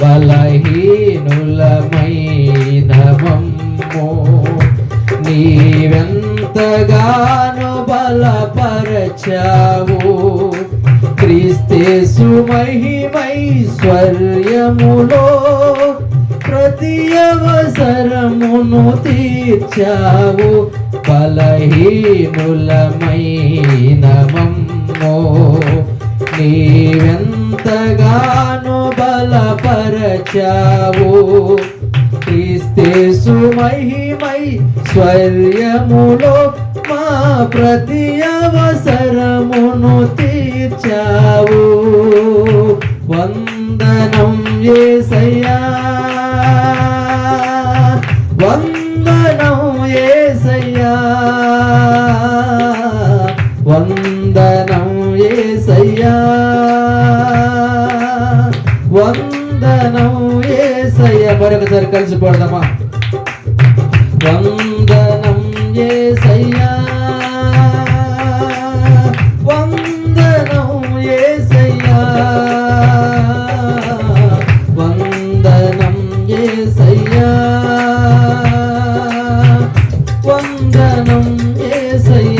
బలహీనులమైన మమ్ము నీవెంతగానో బలపరచావు. క్రీస్తేసు మహిమైశ్వర్యములో ప్రతి అవసరమును తీర్చావు. బలహీనులమైన మమ్మో నీవెంతగానో బలపరచావు. క్రీస్తేసు మహిమై స్వర్యములో మా ప్రతి అవసరమును తీర్చావు. వందనం ఏసయ్యా. ఏసయ్య మరొకసారి కలిసి పడదామా? వందనం ఏసయ్య వందనం ఏసయ్యా వందనం ఏసయ్యా వందనం ఏసయ్యా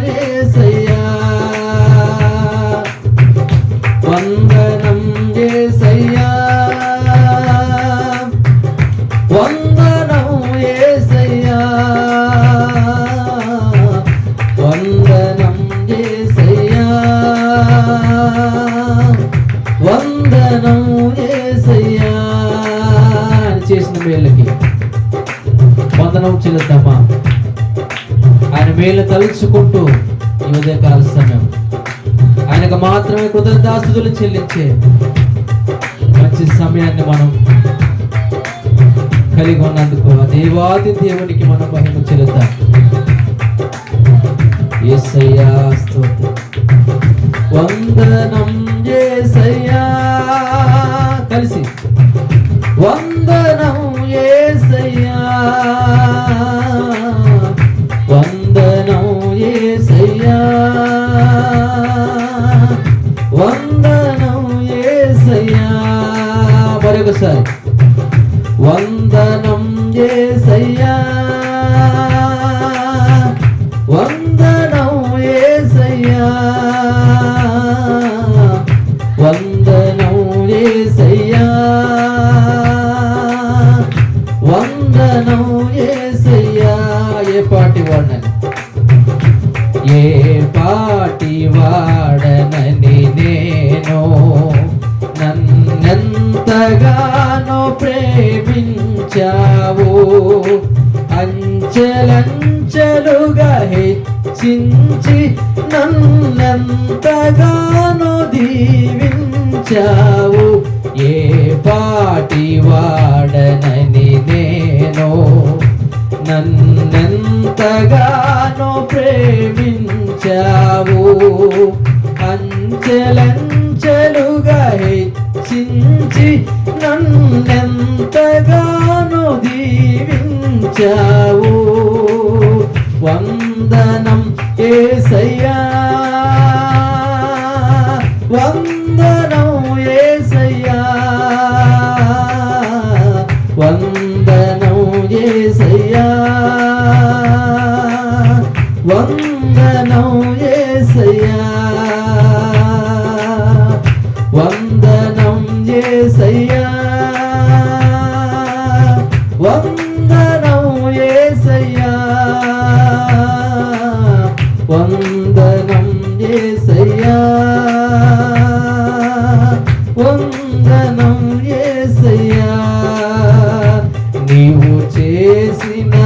వందనం ఏసయ్యా. వందనం ఏసయ్యా. వందనం ఏసయ్యా. అని చేసిన మేళ్ళకి వందనం చెల్లుద్దామా ఆయన మేలు తలుచుకుంటూ ఈ ఉదయకాల సమయం. ఆయనకు మాత్రమే కృతజ్ఞాస్తుతులు చెల్లించే మంచి సమయాన్ని మనం కలిగి ఉన్నందుకు ఆ దేవాది దేవునికి మనం మహిమ చెల్లుద్దాం యేసయ్యా స్తోత్రం. వందనం యేసయ్యా కలిసి. వందనం యేసయ్యా వందనం యేసయ్యా వందనం యేసయ్యా మరొకసారి. వంద నన్నని నేను నన్నెంతగానో ప్రేమించావు. అంచెలంచెలుగా హెచ్చించి నన్నెంతగానో దీవించావు. ఏ పాటి వాడనని నేను నన్నెంతగానో ప్రేమించావు. అంచెలంచెలుగా హెచ్చించి నన్నెంతగానో దీవించావు. వందనం ఏసయ్యా. వందనం ఏసయ్యా. వందనం ఏసయ్యా. వందనం ఏ ఏసయ్యా. వందనం ఏసయ్యా. వందనం ఏసయ్యా. వందనం ఏసయ్యా. వందనం ఏసయ్యా. నీవు చేసిన